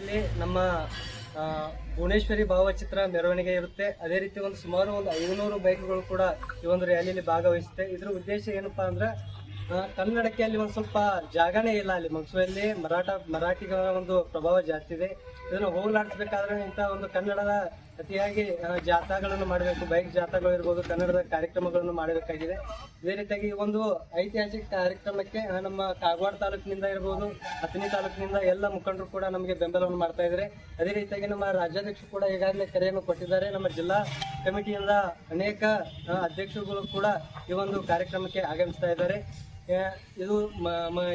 ರ್ಯಾಲಿಯಲ್ಲಿ ನಮ್ಮ ಭುವನೇಶ್ವರಿ ಭಾವಚಿತ್ರ ಮೆರವಣಿಗೆ ಇರುತ್ತೆ. ಅದೇ ರೀತಿ ಒಂದು ಸುಮಾರು ಒಂದು ಐನೂರು ಬೈಕ್ಗಳು ಕೂಡ ಈ ಒಂದು ರ್ಯಾಲಿಯಲ್ಲಿ ಭಾಗವಹಿಸುತ್ತೆ. ಇದರ ಉದ್ದೇಶ ಏನಪ್ಪಾ ಅಂದ್ರೆ ಕನ್ನಡಕ್ಕೆ ಅಲ್ಲಿ ಒಂದು ಸ್ವಲ್ಪ ಜಾಗನೇ ಇಲ್ಲ. ಅಲ್ಲಿ ಮನ್ಸೂರಲ್ಲಿ ಮರಾಠ, ಮರಾಠಿಗಳ ಒಂದು ಪ್ರಭಾವ ಜಾಸ್ತಿ ಇದೆ. ಇದನ್ನು ಹೋಗಲಾಡಿಸ್ಬೇಕಾದ್ರೆ ಇಂಥ ಒಂದು ಕನ್ನಡದ ಅತಿಯಾಗಿ ಜಾಥಾಗಳನ್ನು ಮಾಡಬೇಕು, ಬೈಕ್ ಜಾಥಾಗಳು ಇರ್ಬೋದು, ಕನ್ನಡದ ಕಾರ್ಯಕ್ರಮಗಳನ್ನು ಮಾಡಬೇಕಾಗಿದೆ. ಇದೇ ರೀತಿಯಾಗಿ ಒಂದು ಐತಿಹಾಸಿಕ ಕಾರ್ಯಕ್ರಮಕ್ಕೆ ನಮ್ಮ ಕಾಗವಾಡ ತಾಲೂಕಿನಿಂದ ಇರ್ಬೋದು, ಅಥಣಿ ತಾಲೂಕಿನಿಂದ ಎಲ್ಲ ಮುಖಂಡರು ಕೂಡ ನಮಗೆ ಬೆಂಬಲವನ್ನು ಮಾಡ್ತಾ ಇದ್ದಾರೆ. ಅದೇ ರೀತಿಯಾಗಿ ನಮ್ಮ ರಾಜ್ಯಾಧ್ಯಕ್ಷರು ಕೂಡ ಈಗಾಗಲೇ ಕರೆಯನ್ನು ಕೊಟ್ಟಿದ್ದಾರೆ. ನಮ್ಮ ಜಿಲ್ಲಾ ಕಮಿಟಿಯಿಂದ ಅನೇಕ ಅಧ್ಯಕ್ಷರುಗಳು ಕೂಡ ಈ ಒಂದು ಕಾರ್ಯಕ್ರಮಕ್ಕೆ ಆಗಮಿಸ್ತಾ ಇದ್ದಾರೆ. ಇದು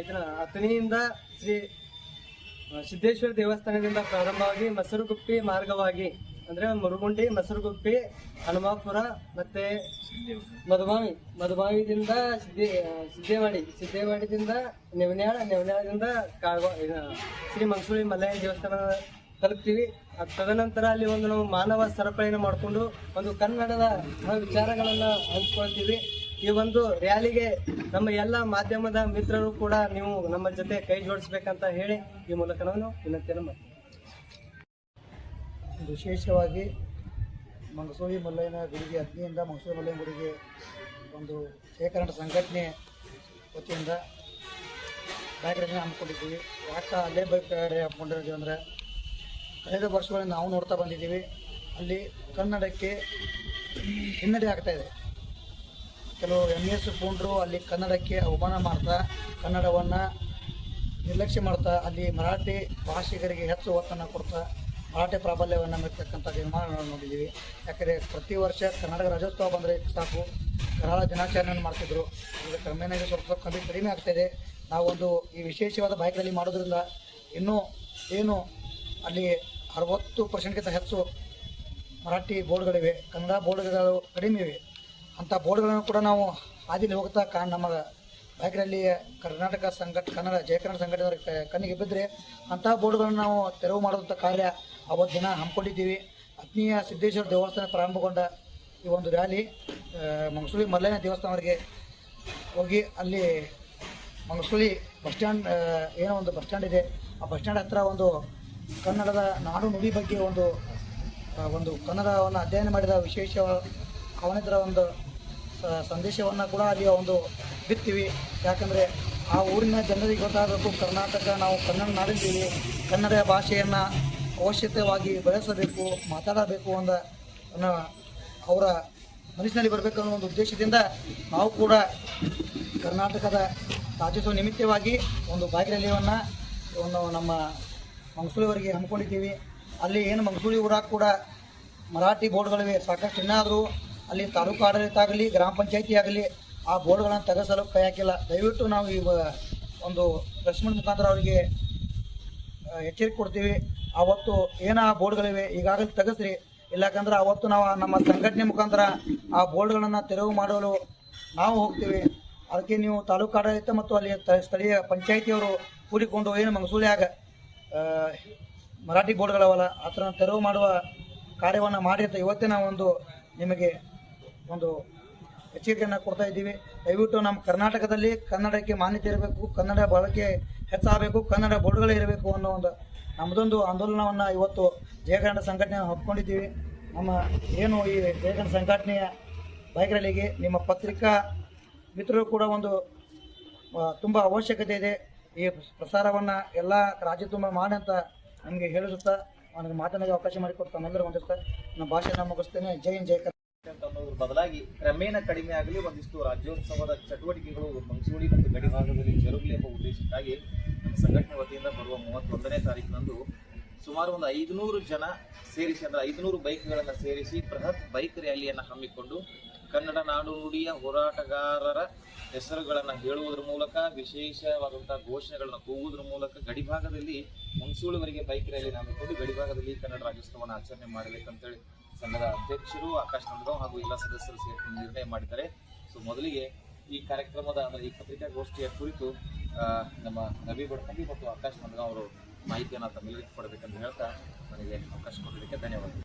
ಇದನ್ನ ಅಥಣಿಯಿಂದ ಶ್ರೀ ಸಿದ್ದೇಶ್ವರ ದೇವಸ್ಥಾನದಿಂದ ಪ್ರಾರಂಭವಾಗಿ ಮಸರುಗುಪ್ಪಿ ಮಾರ್ಗವಾಗಿ ಅಂದ್ರೆ ಮುರುಗುಂಡಿ ಮಸರುಗುಪ್ಪಿ ಹನುಮಾಪುರ ಮತ್ತೆ ಮಧುಬಾವಿ. ಮಧುಬಾವಿದಿಂದ ಸಿದ್ದಿ ಸಿದ್ದೇವಾಡಿ. ಸಿದ್ದೇವಾಡಿದಿಂದ ನೆವನ್ಯಾಳ ನೆವನ್ಯಾಳದಿಂದ ಇದು, ಶ್ರೀ ಮಂಗಸೂಳಿ ಮಲ್ಲಯ್ಯ ದೇವಸ್ಥಾನ ತಲುಪ್ತೀವಿ. ತದನಂತರ ಅಲ್ಲಿ ಒಂದು ನಾವು ಮಾನವ ಸರಪಳಿಯನ್ನು ಮಾಡಿಕೊಂಡು ಒಂದು ಕನ್ನಡದ ವಿಚಾರಗಳನ್ನ ಹಂಚ್ಕೊಳ್ತೀವಿ. ಈ ಒಂದು ರ್ಯಾಲಿಗೆ ನಮ್ಮ ಎಲ್ಲ ಮಾಧ್ಯಮದ ಮಿತ್ರರು ಕೂಡ ನೀವು ನಮ್ಮ ಜೊತೆ ಕೈ ಜೋಡಿಸ್ಬೇಕಂತ ಹೇಳಿ ಈ ಮೂಲಕ ನಾನು ವಿನಂತಿಯನ್ನು ಮಾಡ್ತೀನಿ ವಿಶೇಷವಾಗಿ ಮಂಗಸೂರಿ ಮಲ್ಲಯ್ಯನ ಗುಡಿಗೆ, ಅಗ್ನಿಯಿಂದ ಮಂಗಸೂರಿ ಮಲ್ಲಯ್ಯನ ಗುಡಿಗೆ ಒಂದು ಶೇಖರಣ ಸಂಘಟನೆ ವತಿಯಿಂದ ಕಾರ್ಯಕ್ರಮ ಹಮ್ಮಿಕೊಂಡಿದ್ದೀವಿ. ಯಾಕೆ ಅಲ್ಲೇ ಬೈಕ್ ರೈಡ್ ಹಮ್ಮಿಕೊಂಡಿದ್ದೀವಿ ಅಂದರೆ ಕಳೆದ ವರ್ಷಗಳಲ್ಲಿ ನಾವು ನೋಡ್ತಾ ಬಂದಿದ್ದೀವಿ. ಅಲ್ಲಿ ಕನ್ನಡಕ್ಕೆ ಹಿನ್ನಡೆ ಆಗ್ತಾ ಇದೆ. ಕೆಲವು ಎಂ ಎಸ್ ಪೂಂಡ್ರು ಅಲ್ಲಿ ಕನ್ನಡಕ್ಕೆ ಅವಮಾನ ಮಾಡ್ತಾ, ಕನ್ನಡವನ್ನು ನಿರ್ಲಕ್ಷ್ಯ ಮಾಡ್ತಾ, ಅಲ್ಲಿ ಮರಾಠಿ ಭಾಷಿಗರಿಗೆ ಹೆಚ್ಚು ಒತ್ತನ್ನು ಕೊಡ್ತಾ ಮರಾಠಿ ಪ್ರಾಬಲ್ಯವನ್ನು ಮೆರ್ತಕ್ಕಂಥ ವಿಮಾನಗಳನ್ನು ನೋಡಿದ್ದೀವಿ. ಯಾಕಂದರೆ ಪ್ರತಿ ವರ್ಷ ಕರ್ನಾಟಕ ರಾಜ್ಯೋತ್ಸವ ಬಂದರೆ ಸಾಕು. ಕರಾಳ ದಿನಾಚರಣೆಯನ್ನು ಮಾಡ್ತಿದ್ರು. ಈಗ ಕ್ರಮೇಣ ಸ್ವಲ್ಪ ಸ್ವಲ್ಪ ಕಮ್ಮಿ ಕಡಿಮೆ ಆಗ್ತಾಯಿದೆ ನಾವೊಂದು ಈ ವಿಶೇಷವಾದ ಬೈಕ್ ರ್ಯಾಲಿ ಮಾಡೋದ್ರಿಂದ ಇನ್ನೂ ಏನು ಅಲ್ಲಿ ಅರವತ್ತು ಪರ್ಸೆಂಟ್ಗಿಂತ ಹೆಚ್ಚು ಮರಾಠಿ ಬೋರ್ಡ್ಗಳಿವೆ. ಕನ್ನಡ ಬೋರ್ಡ್ಗಳು ಕಡಿಮೆ ಇವೆ. ಅಂಥ ಬೋರ್ಡ್ಗಳನ್ನು ಕೂಡ ನಾವು ಹಾದಿಲಿ ಹೋಗ್ತಾ ಕಾ ನಮ್ಮ ಬೈಕ್ನಲ್ಲಿ ಕರ್ನಾಟಕ ಸಂಘಟ ಕನ್ನಡ ಜಯ ಕನ್ನಡ ಕಣ್ಣಿಗೆ ಬಿದ್ದರೆ ಅಂತಹ ಬೋರ್ಡ್ಗಳನ್ನು ನಾವು ತೆರವು ಮಾಡುವಂಥ ಕಾರ್ಯ ಅವತ್ತು ದಿನ ಹಮ್ಮಿಕೊಂಡಿದ್ದೀವಿ. ಆತ್ಮೀಯ ಸಿದ್ದೇಶ್ವರ ದೇವಸ್ಥಾನ ಪ್ರಾರಂಭಗೊಂಡ ಈ ಒಂದು ರ್ಯಾಲಿ ಮಂಗಸೂಳಿ ಮಲ್ಲಯ್ಯನ ದೇವಸ್ಥಾನವರೆಗೆ ಹೋಗಿ ಅಲ್ಲಿ ಮಂಗಸೂಳಿ ಬಸ್ ಸ್ಟ್ಯಾಂಡ್ ಏನೋ ಒಂದು ಬಸ್ ಸ್ಟ್ಯಾಂಡ್ ಇದೆ. ಆ ಬಸ್ ಸ್ಟ್ಯಾಂಡ್ ಹತ್ರ ಒಂದು ಕನ್ನಡದ ನಾಡು ನುಡಿ ಬಗ್ಗೆ ಒಂದು ಒಂದು ಕನ್ನಡವನ್ನು ಅಧ್ಯಯನ ಮಾಡಿದ ವಿಶೇಷ ಅವನಿದ್ರ ಒಂದು ಸಂದೇಶವನ್ನು ಕೂಡ ಅಲ್ಲಿ ಒಂದು ಬಿತ್ತೀವಿ. ಯಾಕಂದರೆ ಆ ಊರಿನ ಜನರಿಗೆ ಗೊತ್ತಾಗಬೇಕು, ಕರ್ನಾಟಕ ನಾವು ಕನ್ನಡ ನಾಡಿದ್ದೀವಿ ಕನ್ನಡ ಭಾಷೆಯನ್ನು ಅವಶ್ಯಕವಾಗಿ ಬೆಳೆಸಬೇಕು, ಮಾತಾಡಬೇಕು ಅಂದ ಅವರ ಮನಸ್ಸಿನಲ್ಲಿ ಬರಬೇಕು ಅನ್ನೋ ಒಂದು ಉದ್ದೇಶದಿಂದ ನಾವು ಕೂಡ ಕರ್ನಾಟಕದ ರಾಜ್ಯೋತ್ಸವ ನಿಮಿತ್ತವಾಗಿ ಒಂದು ಬೈಕ್ ರ್ಯಾಲಿಯನ್ನು ಒಂದು ನಮ್ಮ ಮಂಗಸೂಳಿವರೆಗೆ ಹಮ್ಮಿಕೊಂಡಿದ್ದೀವಿ. ಅಲ್ಲಿ ಏನು ಮಂಗಸೂಳಿ ಊರಾಗ ಕೂಡ ಮರಾಠಿ ಬೋರ್ಡ್ಗಳಿವೆ. ಸಾಕಷ್ಟು ಇನ್ನಾದರೂ ಅಲ್ಲಿ ತಾಲೂಕು ಆಡಳಿತ ಆಗಲಿ, ಗ್ರಾಮ ಪಂಚಾಯತಿ ಆಗಲಿ ಆ ಬೋರ್ಡ್ಗಳನ್ನು ತೆಗೆಸಲು ಕೈ ಹಾಕಿಲ್ಲ. ದಯವಿಟ್ಟು ನಾವು ಈ ಒಂದು ಲಕ್ಷ್ಮಣ್ ಮುಖಾಂತರ ಅವರಿಗೆ ಎಚ್ಚರಿಕೆ ಕೊಡ್ತೀವಿ. ಅವತ್ತು ಏನ ಬೋರ್ಡ್ಗಳಿವೆ, ಈಗಾಗಲೇ ತೆಗೆಸ್ರಿ. ಇಲ್ಲಕಂದ್ರೆ ಅವತ್ತು ನಾವು ನಮ್ಮ ಸಂಘಟನೆ ಮುಖಾಂತರ ಆ ಬೋರ್ಡ್ಗಳನ್ನು ತೆರವು ಮಾಡಲು ನಾವು ಹೋಗ್ತೀವಿ. ಅದಕ್ಕೆ ನೀವು ತಾಲೂಕು ಆಡಳಿತ ಮತ್ತು ಅಲ್ಲಿ ಸ್ಥಳೀಯ ಪಂಚಾಯಿತಿಯವರು ಕೂಡಿಕೊಂಡು ಏನು ಮಂಗಸೂಲಿಯಾಗ ಮರಾಠಿ ಬೋರ್ಡ್ಗಳವಲ್ಲ, ಆ ತೆರವು ಮಾಡುವ ಕಾರ್ಯವನ್ನು ಮಾಡಿ ಅಂತ ಇವತ್ತೇ ನಾವು ಒಂದು ನಿಮಗೆ ಒಂದು ಎಚ್ಚರಿಕೆಯನ್ನು ಕೊಡ್ತಾ ಇದ್ದೀವಿ. ದಯವಿಟ್ಟು ನಮ್ಮ ಕರ್ನಾಟಕದಲ್ಲಿ ಕನ್ನಡಕ್ಕೆ ಮಾನ್ಯತೆ ಇರಬೇಕು, ಕನ್ನಡ ಬಳಕೆ ಹೆಚ್ಚಾಗಬೇಕು, ಕನ್ನಡ ಬೋರ್ಡ್ಗಳೇ ಇರಬೇಕು ಅನ್ನೋ ಒಂದು ನಮ್ಮದೊಂದು ಆಂದೋಲನವನ್ನು ಇವತ್ತು ಜಯಕನ್ನಡ ಸಂಘಟನೆ ಹಾಕ್ಕೊಂಡಿದ್ದೀವಿ ನಮ್ಮ ಏನು ಈ ಜಯಕನ್ನಡ ಸಂಘಟನೆಯ ಬೈಕ್ ನಿಮ್ಮ ಪತ್ರಿಕಾ ಮಿತ್ರರು ಕೂಡ ಒಂದು ತುಂಬ ಅವಶ್ಯಕತೆ ಇದೆ. ಈ ಪ್ರಸಾರವನ್ನು ಎಲ್ಲ ರಾಜ್ಯ ತುಂಬ ಮಾಡಿ ಅಂತ ನಮಗೆ ಹೇಳಿಸುತ್ತಾ ನನಗೆ ಮಾತನಾಡಿ ಅವಕಾಶ ಮಾಡಿಕೊಡ್ತಾ ನಮ್ಮೆಲ್ಲರೂ ಹೊಂದಿಸ್ತಾ ನನ್ನ ಭಾಷೆಯನ್ನು ಮುಗಿಸ್ತೇನೆ. ಜೈ ಹಿಂದ್, ಜೈ ಕರ್ನಾಟಕ. ಅಂತ ಅನ್ನೋದ್ರ ಬದಲಾಗಿ ಕ್ರಮೇಣ ಕಡಿಮೆ ಆಗಲಿ, ಒಂದಿಷ್ಟು ರಾಜ್ಯೋತ್ಸವದ ಚಟುವಟಿಕೆಗಳು ಮಂಗಸೂಡಿ ಮತ್ತು ಗಡಿ ಭಾಗದಲ್ಲಿ ಜರುಗಲಿ ಎಂಬ ಉದ್ದೇಶಕ್ಕಾಗಿ ನಮ್ಮ ಸಂಘಟನೆ ವತಿಯಿಂದ ಬರುವ ಮೂವತ್ತೊಂದನೇ ತಾರೀಕಿನಂದು ಸುಮಾರು ಒಂದು ಐದುನೂರು ಜನ ಸೇರಿಸಿ, ಅಂದರೆ ಐದುನೂರು ಬೈಕ್ಗಳನ್ನು ಸೇರಿಸಿ ಬೃಹತ್ ಬೈಕ್ ರ್ಯಾಲಿಯನ್ನು ಹಮ್ಮಿಕೊಂಡು ಕನ್ನಡ ನಾಡು ನುಡಿಯ ಹೋರಾಟಗಾರರ ಹೆಸರುಗಳನ್ನು ಹೇಳುವುದರ ಮೂಲಕ ವಿಶೇಷವಾದಂಥ ಘೋಷಣೆಗಳನ್ನು ಕೂಗುವುದರ ಮೂಲಕ ಗಡಿಭಾಗದಲ್ಲಿ ಮುನ್ಸೂಳುವರೆಗೆ ಬೈಕ್ ರ್ಯಾಲಿ ಹಮ್ಮಿಕೊಂಡು ಗಡಿಭಾಗದಲ್ಲಿ ಕನ್ನಡ ರಾಜ್ಯೋತ್ಸವವನ್ನು ಆಚರಣೆ ಮಾಡಬೇಕಂತೇಳಿ ಸಂಘದ ಅಧ್ಯಕ್ಷರು, ಆಕಾಶ್ ನಂದಗಾಂವ್ ಹಾಗೂ ಎಲ್ಲ ಸದಸ್ಯರು ಸೇರಿಕೊಂಡು ನಿರ್ಣಯ ಮಾಡಿದ್ದಾರೆ. ಸೊ ಮೊದಲಿಗೆ ಈ ಕಾರ್ಯಕ್ರಮದ, ಅಂದರೆ ಈ ಪತ್ರಿಕಾಗೋಷ್ಠಿಯ ಕುರಿತು ನಮ್ಮ ಬಡ್ಕಂಡಿ ಮತ್ತು ಆಕಾಶ್ ನಂದಗಾಂವ್ ಅವರು ಮಾಹಿತಿಯನ್ನು ತಮ್ಮೆಲ್ಲರಿಗೂ ಕೊಡಬೇಕಂತ ಹೇಳ್ತಾ ನನಗೆ ಅವಕಾಶ ಕೊಡಲಿಕ್ಕೆ ಧನ್ಯವಾದ